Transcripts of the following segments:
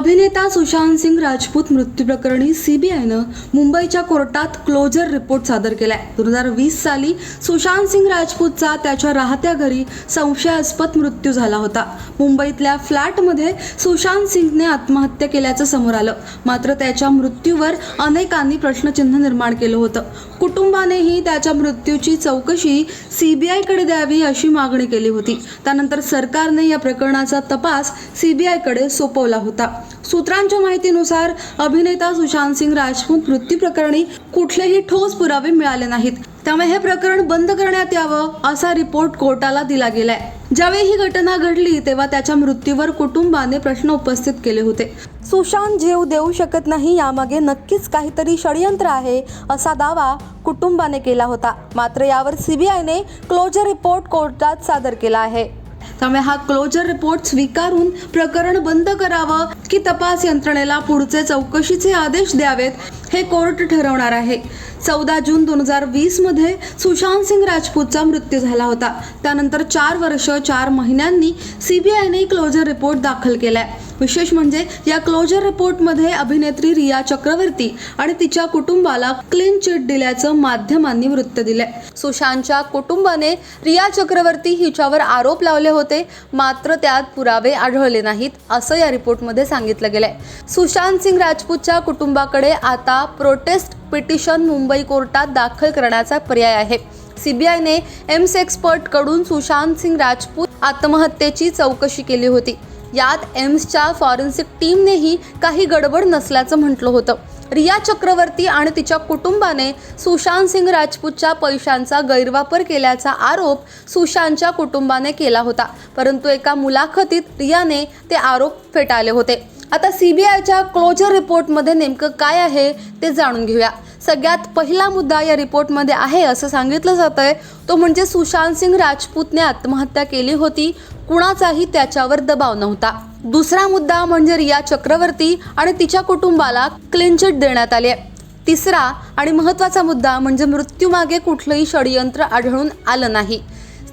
अभिनेता सुशांत सिंग राजपूत मृत्यू प्रकरणी सीबीआयनं मुंबईच्या कोर्टात क्लोजर रिपोर्ट सादर केलाय. दोन हजार वीस साली सुशांत सिंग राजपूतचा त्याच्या राहत्या घरी संशयास्पद मृत्यू झाला होता. मुंबईतल्या फ्लॅटमध्ये सुशांत सिंगने आत्महत्या केल्याचं समोर आलं. मात्र त्याच्या मृत्यूवर अनेकांनी प्रश्नचिन्ह निर्माण केलं होतं. कुटुंबानेही त्याच्या मृत्यूची चौकशी सीबीआयकडे द्यावी अशी मागणी केली होती. त्यानंतर सरकारने या प्रकरणाचा तपास सीबीआयकडे सोपवला होता. सूत्रांच्या माहितीनुसार अभिनेता सुशांत सिंग राजपूत मृत्यू प्रकरणी कुठलेही ठोस पुरावे मिळाले नाहीत. त्यामुळे हे प्रकरण बंद करण्यात यावं असा रिपोर्ट कोर्टाला दिला गेलाय. ज्यावेळी ही घटना घडली तेव्हा त्याच्या मृत्यूवर कुटुंबाने प्रश्न उपस्थित केले होते. सुशांत जीव देऊ शकत नाही यामागे नक्कीच काहीतरी षडयंत्र आहे असा दावा कुटुंबाने केला होता. मात्र यावर सीबीआयने क्लोजर रिपोर्ट कोर्टात सादर केला आहे. त्यामुळे हा क्लोजर रिपोर्ट स्वीकारून प्रकरण बंद करावं की तपास यंत्रणेला पुढचे चौकशीचे आदेश द्यावेत हे कोर्ट ठरवणार आहे. चौदा जून दोन हजार वीसमध्ये सुशांत सिंग राजपूतचा मृत्यू झाला होता. त्यानंतर चार वर्ष चार महिन्यांनी सीबीआयने क्लोजर रिपोर्ट दाखल केलाय. विशेष म्हणजे या क्लोजर रिपोर्टमध्ये अभिनेत्री रिया चक्रवर्ती आणि तिच्या कुटुंबाला क्लीन चिट दिल्याचं माध्यमांनी वृत्त दिले सुशांतच्या कुटुंबाने रिया चक्रवर्ती हिच्यावर आरोप लावले होते मात्र त्यात पुरावे आढळले नाहीत असं या रिपोर्टमध्ये सांगितलं गेलंय. सुशांत सिंग राजपूतच्या कुटुंबाकडे आता प्रोटेस्ट पिटिशन मुंबई कोर्टात दाखल करण्याचा पर्याय आहे. सीबीआयने एम्स एक्सपर्टकडून सुशांत सिंग राजपूत आत्महत्येची चौकशी केली होती. यात एम्सच्या फॉरेन्सिक टीमनेही काही गडबड नसल्याचं म्हटलं होतं. रिया चक्रवर्ती आणि तिच्या कुटुंबाने सुशांत सिंग राजपूतच्या पैशांचा गैरवापर केल्याचा आरोप सुशांतच्या कुटुंबाने केला होता. परंतु एका मुलाखतीत रियाने ते आरोप फेटाळले होते. आता सीबीआयच्या क्लोजर रिपोर्टमध्ये नेमकं काय आहे ते जाणून घेऊया. सगळ्यात पहिला मुद्दा या रिपोर्टमध्ये आहे असं सांगितलं जातं आहे. तो म्हणजे सुशांत सिंग राजपूतने आत्महत्या केली होती. कुणाचाही त्याच्यावर दबाव नव्हता. दुसरा मुद्दा म्हणजे रिया चक्रवर्ती आणि तिच्या कुटुंबाला क्लीन चिट देण्यात आली आहे. तिसरा आणि महत्त्वाचा मुद्दा म्हणजे मृत्यूमागे कुठलंही षडयंत्र आढळून आलं नाही.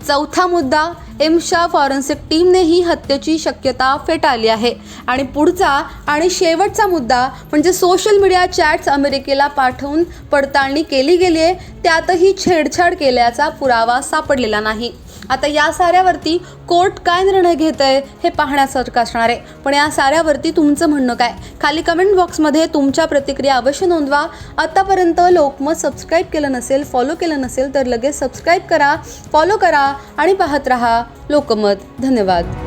चौथा मुद्दा एम्सच्या फॉरेन्सिक टीमनेही हत्येची शक्यता फेटाळली आहे. आणि पुढचा आणि शेवटचा मुद्दा म्हणजे सोशल मीडिया चॅट्स अमेरिकेला पाठवून पडताळणी केली गेली आहे. त्यातही छेडछाड केल्याचा पुरावा सापडलेला नाही. आता या साऱ्यावरती कोर्ट काय निर्णय घेत आहे हे पाहण्यासारखं असणार आहे. पण या साऱ्यावरती तुमचं म्हणणं काय? खाली कमेंट बॉक्समध्ये तुमच्या प्रतिक्रिया अवश्य नोंदवा. आत्तापर्यंत लोकमत सबस्क्राईब केलं नसेल फॉलो केलं नसेल तर लगेच सबस्क्राईब करा फॉलो करा आणि पाहत रहा. लोकमत. धन्यवाद.